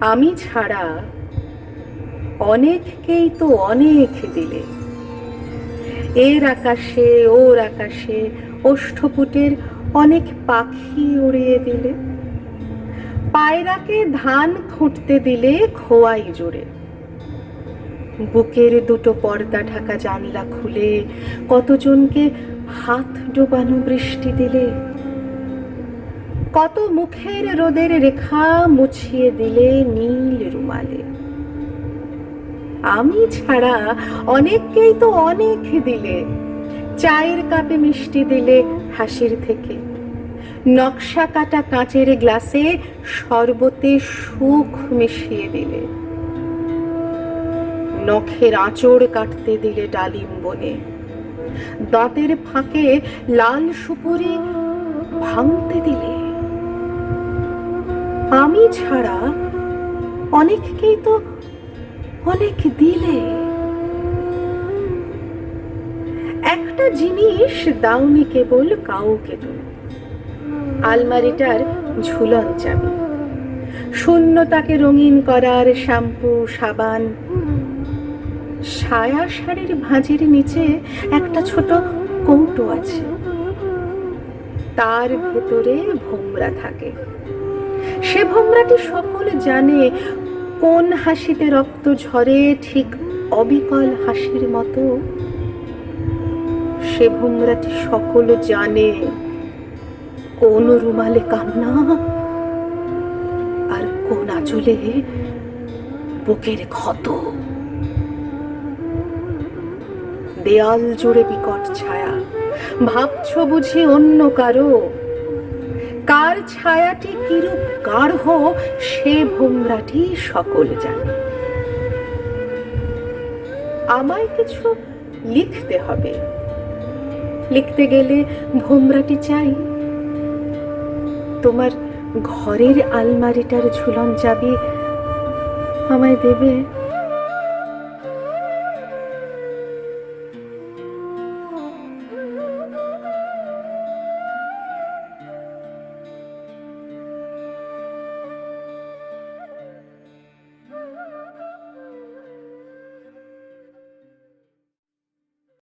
আমি ছাড়া অনেককেই তো অনেক দিলে। এর আকাশে, ওর আকাশে ওষ্ঠপুটের অনেক পাখি উড়িয়ে দিলে। পায়রাকে ধান খুঁটতে দিলে খোয়াই জোরে। বুকের দুটো পর্দা ঢাকা জানলা খুলে কতজনকে হাত ডোবানো বৃষ্টি দিলে। কত মুখের রোদের রেখা মুছিয়ে দিলে নীল রুমালে। আমি ছাড়া অনেককেই তো অনেক দিলে। চায়ের কাপে মিষ্টি দিলে হাসির থেকে। নকশা কাটা কাঁচের গ্লাসে শরবতে সুখ মিশিয়ে দিলে। নখের আঁচড় কাটতে দিলে ডালিম বনে। দাঁতের ফাঁকে লাল সুপুরি ভাঙতে দিলে। আমি ছাড়া অনেককেই তো অনেক দিলে। একটা জিনিস দাওনি কেবল কাউকে তুমি আলমারিটার ঝুলন চাবি। শূন্যতাকে রঙিন করার শ্যাম্পু, সাবান। সায়া শাড়ির ভাঁজের নিচে একটা ছোট কৌটো আছে। তার ভেতরে ভোমরা থাকে। সে ভোমরাটি সকলে জানে কোন হাসিতে রক্ত ঝরে ঠিক অবিকল হাসির মতো। সে ভোমরাটি সকল জানে কোন রুমালে কান্না আর কোন আঁচলে বুকের ক্ষত। দেয়াল জুড়ে বিকট ছায়া, ভাবছ বুঝি অন্য কারও? কার ছায়াটি কিরূপ গাঢ়, সে ভোমরাটি সকল জানে। আমায় কিছু লিখতে হবে। লিখতে গেলে ভোমরাটি চাই। তোমার ঘরের আলমারিটার ঝুলন চাবি আমায় দেবে?